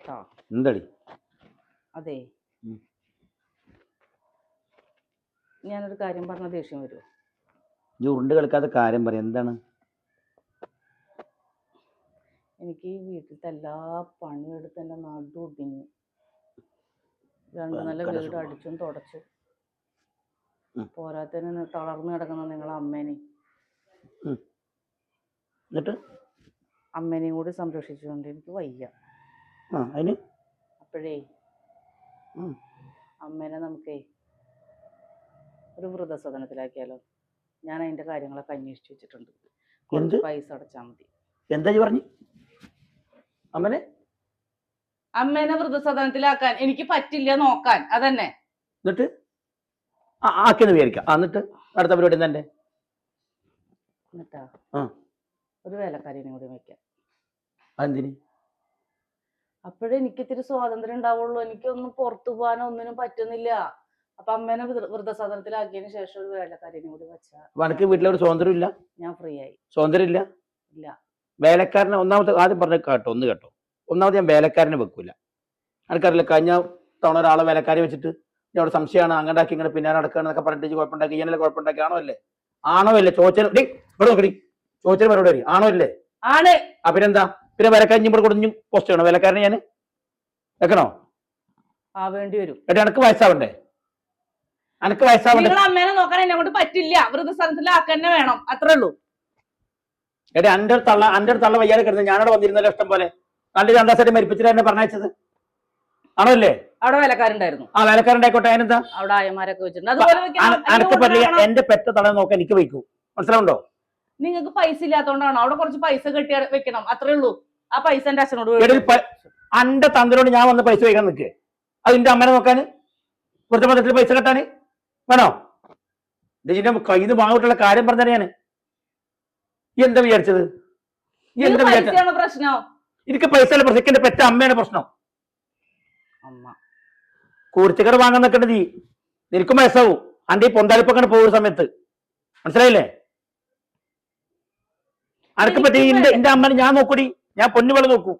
കേട്ടോ. എന്തടി? അതെ. ഞാനൊരു കാര്യം പറഞ്ഞ ദേഷ്യം വരുമോ നീ ഉരുണ്ട് കളിക്കാത്ത കാര്യം പറ എന്താണ്? എനിക്ക് ഈ വീട്ടിലത്തെ എല്ലാ പണിയെടുത്ത് എന്റെ നടു ഒടിഞ്ഞു. രണ്ട് നല്ല വീട്. അടിച്ചും തുടച്ചു. പോരാത്തതിന് തളർന്നു കിടക്കുന്ന നിങ്ങളെ അമ്മേനെ. എന്നിട്ട്? അമ്മേനെയും കൂടി സംരക്ഷിച്ചുകൊണ്ട് എനിക്ക് വയ്യ. അതിന്? അപ്പോഴേ. അമ്മേനെ നമുക്കേ ഒരു വൃദ്ധസദനത്തിലാക്കിയാലോ. ഞാൻ അതിന്റെ കാര്യങ്ങളൊക്കെ അന്വേഷിച്ചു വെച്ചിട്ടുണ്ട്. കുറച്ച് എന്ത്? പൈസ അടച്ചാൽ മതി. എന്താ പറഞ്ഞു? അമ്മനെ? അമ്മേനെ വൃദ്ധസദനത്തിലാക്കാൻ എനിക്ക് പറ്റില്ല നോക്കാൻ. അതന്നെ. എന്നിട്ട്? ആക്കിയെന്ന് വിചാരിക്കാം. എന്നിട്ട്? അടുത്ത പരിപാടി തന്നെ എന്നിട്ടാ. ഒരു വേലക്കാരിനെ കൂടി വെക്കാം അതെന്തിന്? അപ്പോഴേ എനിക്ക് ഇത്തിരി സ്വാതന്ത്ര്യം ഉണ്ടാവുള്ളൂ. എനിക്കൊന്നും പുറത്തു പോകാനോ ഒന്നിനും പറ്റുന്നില്ല. അപ്പൊ അമ്മേനെ വൃദ്ധസദനത്തിൽ വൃദ്ധസദനത്തിലാക്കിയതിന് ശേഷം ഒരു വേലക്കാരിനെ കൂടി വെച്ചാ. അപ്പൊ എനിക്ക് വീട്ടിലൊരു സ്വാതന്ത്ര്യം ഇല്ല ഞാൻ ഫ്രീ ആയി. സ്വാതന്ത്ര്യം ഇല്ല. ഇല്ല വേലക്കാരനെ ഒന്നാമത്തെ ആദ്യം പറഞ്ഞ കേട്ടോ ഒന്ന് കേട്ടോ. ഒന്നാമത് ഞാൻ വേലക്കാരനെ വെക്കൂല. എനിക്കറിയില്ല കഴിഞ്ഞ തവണ ഒരാളെ വേലക്കാരി വെച്ചിട്ട് ഞാൻ അവിടെ സംശയമാണ് അങ്ങണ്ടാക്കി ഇങ്ങനെ പിന്നാലെ നടക്കുകയാണെന്നൊക്കെ പറഞ്ഞിട്ട് കുഴപ്പമുണ്ടാക്കി ഇങ്ങനെ കുഴപ്പമുണ്ടാക്കി ആണോ അല്ലേ? ആണോ അല്ലേ? ചോദിച്ചാൽ ഇവിടെ നോക്കടി ചോദിച്ചാൽ മറുപടി ആണോ അല്ലേ? ആണ്. അപ്പിനെന്താ പിന്നെ വിലക്കാരൻ ഇവിടെ കൊടുഞ്ഞു പോസ്റ്റ് ചെയ്യണോ? വേലക്കാരനെ ഞാൻ വെക്കണോ? ആ വേണ്ടി വരും. എടി എനക്ക് വയസ്സാവണ്ടേ? എനക്ക് വയസ്സാവണ്ടേ? നിങ്ങൾ അമ്മേനെ നോക്കാൻ എന്നെ കൊണ്ട് പറ്റില്ല. വേണം. അത്രേ ഉള്ളൂ. എടി തള്ള തള്ള വയ്യാതെ കിടന്ന് ഞാനവിടെ വന്നിരുന്നല്ലോ ഇഷ്ടം പോലെ. നല്ല രണ്ടാം സൈഡ് മരിപ്പിച്ചിട്ട് എന്നെ പറഞ്ഞയച്ചത്. ആണോ അല്ലേ? അവിടെ വേലക്കാരുണ്ടായിരുന്നു. ആ വേലക്കാരുണ്ടായിക്കോട്ടെ അതിനെന്താ? അവിടെ ആയമാരൊക്കെ വെച്ചിട്ടുണ്ട്. എന്റെ പെറ്റ തള നോക്കാൻ എനിക്ക് വയ്ക്കൂ. മനസ്സിലാവുണ്ടോ നിങ്ങൾക്ക് പൈസ ഇല്ലാത്തോണ്ടാണോ അവിടെ കുറച്ച് പൈസ കെട്ടി വെക്കണം. അത്രേ ഉള്ളൂ. ആ പൈസ എന്റെ അച്ഛനോട് അന്റെ തന്ത്രോട് ഞാൻ വന്ന് പൈസ വയ്ക്കാൻ നിൽക്കേ അത് എന്റെ അമ്മനെ നോക്കാന്? കുറച്ച് മതത്തിൽ പൈസ കെട്ടാന്? വേണോ? ഇതിന്റെ കയ്യിൽ നിന്ന് വാങ്ങിട്ടുള്ള കാര്യം ഈ എന്താ വിചാരിച്ചത്? എന്താ വിചാരിച്ചത് പൈസയാണ് എനിക്ക് പൈസ അല്ല പ്രശ്നം. എന്റെ പെറ്റ അമ്മയാണ് പ്രശ്നം. അമ്മ. കൂർച്ചക്കട വാങ്ങാൻ നിൽക്കേണ്ടത് നീ. നിനക്കും വയസ്സാവും. അന്റെ ഈ പൊന്താലിപ്പൊക്കെ പോകുന്ന സമയത്ത്. മനസ്സിലായില്ലേ? അനക്ക് പറ്റി എന്റെ അമ്മനെ ഞാൻ നോക്കൂടി. ഞാൻ പൊന്നുപോലെ നോക്കൂ.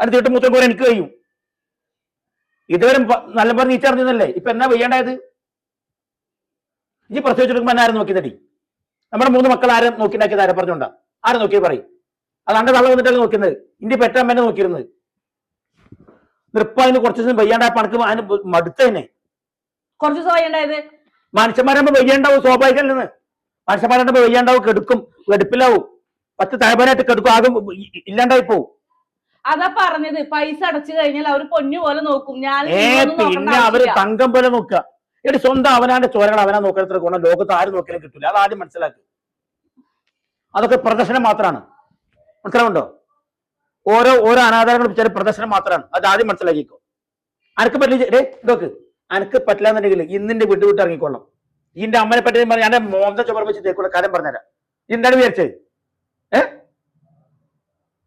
അത് തീട്ട് മൂത്തം പോലെ എനിക്ക് കഴിയും. ഇതുവരെ നല്ല പറഞ്ഞ് നീച്ചറിഞ്ഞല്ലേ ഇപ്പൊ എന്നാ വെയ്യേണ്ടായത്? ഇനി പ്രത്യേകിച്ച് എന്നെ ആരും നോക്കിയതടി? നമ്മുടെ മൂന്ന് മക്കൾ ആരും നോക്കിണ്ടാക്കിയത് ആരെ പറഞ്ഞോണ്ട? ആരും നോക്കിയത് പറയും. അത് അണ്ട തള്ള വന്നിട്ടല്ലേ നോക്കുന്നത് ഇന്റെ പെറ്റമ്മേനെ നോക്കിയിരുന്നത്. നൃപ്പം അതിന് കുറച്ച് ദിവസം വയ്യാണ്ട പണക്ക് അതിന് മടുത്തന്നെ കുറച്ച് ദിവസം മനുഷ്യന്മാരാകുമ്പോ വെയ്യാണ്ടാവും സ്വാഭാവികമല്ലെന്ന് മനുഷ്യന്മാരാകുമ്പോ വെയ്യാണ്ടാവും കെടുക്കും കെടുപ്പിലാവും പത്ത് തലബനായിട്ട് കെടുക്കും ആകും ഇല്ലാണ്ടായി പോവും. അതാ പറഞ്ഞത് പൈസ അടച്ചു കഴിഞ്ഞാൽ അവർ പൊന്നു പോലെ നോക്കും. ഞാൻ പിന്നെ അവർ തങ്കം പോലെ നോക്കുക. എടി സ്വന്തം അവനാന്റെ ചോരകൾ അവനാ നോക്കുന്ന ഗുണം ലോകത്ത് ആരും നോക്കിയാലും കിട്ടില്ല അത് ആദ്യം മനസ്സിലാക്കി. അതൊക്കെ പ്രദർശനം മാത്രമാണ് മനസ്സിലാവുണ്ടോ ഓരോ ഓരോ അനാധാരങ്ങളും ചില പ്രദർശനം മാത്രമാണ് അത് ആദ്യം മനസ്സിലാക്കിക്കോ. അനക്ക് പറ്റില്ല ഡേ ഇതൊക്കെ. അനക്ക് പറ്റില്ല എന്നുണ്ടെങ്കിൽ ഇന്നിന്റെ വിട്ടു വിട്ട് ഇറങ്ങിക്കൊള്ളാം ഇതിന്റെ അമ്മനെ പറ്റി പറഞ്ഞ മോന്ത ചുമർ വെച്ച് തേക്കുള്ള കാര്യം പറഞ്ഞുതരാം. എന്താണ് വിചാരിച്ചത്? ഏ?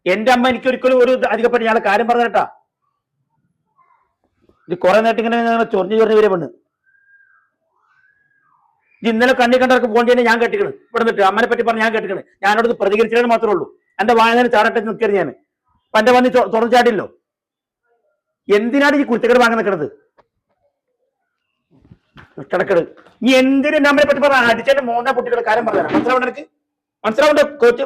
എന്റെ അമ്മ എനിക്ക് ഒരിക്കലും ഒരു അധികപ്പറ്റി ഞാൻ കാര്യം പറഞ്ഞേട്ടാ. ഇത് കുറെ നേരത്തെ ഇങ്ങനെ ചൊറിഞ്ഞു ചൊറിഞ്ഞു വരെ പെണ്ണ്. ഇന്നലെ കണ്ണി കണ്ടവർക്ക് ഫോൺ ചെയ്യാൻ ഞാൻ കേട്ടിക്കണ്. ഇവിടെ നിന്നിട്ട് അമ്മനെ പറ്റി പറഞ്ഞ് ഞാൻ കേട്ടിക്കണ്. ഞാനോട് പ്രതികരിച്ചാൽ മാത്രമേ ഉള്ളൂ. എന്റെ വായന ചാടട്ടെ നിൽക്കരുത് ഞാൻ പന്റെ വന്നി തുറന്നു ചാടില്ലോ എന്തിനാണ് ഈ കുരുത്തക്കേട് വാങ്ങി നിൽക്കണത്? കിടക്കട് നീ എന്തിനും നമ്മളെ പറ്റി പറഞ്ഞ അടിച്ചെന്റെ മൂന്നാം കുട്ടികളുടെ കാര്യം പറഞ്ഞാൽ മനസ്സിലാവണ്ട എനിക്ക് മനസ്സിലാവണ്ട കോച്ച്?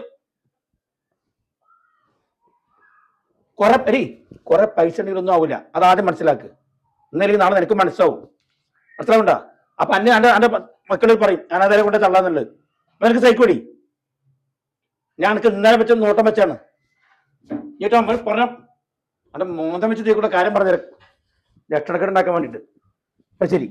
കുറെ എടി കുറെ പൈസ ഉണ്ടെങ്കിലൊന്നും ആവില്ല അത് ആദ്യം മനസ്സിലാക്ക്. ഇന്നലെ നാളെ നിനക്ക് മനസ്സിലാവും. മനസ്സിലാവണ്ട അപ്പൊ അന്നെ അന്റെ അന്റെ മക്കളിൽ പറയും ഞാൻ അതേ കൊണ്ട് തള്ളാന്നുള്ളത് അപ്പൊ എനിക്ക് സൈക്കോടി ഞാൻ എനിക്ക് ഇന്നലെ വെച്ച നോട്ടം വെച്ചാണ്. ഏറ്റവും പറഞ്ഞ അന്റെ മോന്തം വെച്ച് തീക്കൂടെ കാര്യം പറഞ്ഞു ലക്ഷണക്കെടുണ്ടാക്കാൻ വേണ്ടിട്ട് അപ്പൊ ശരി.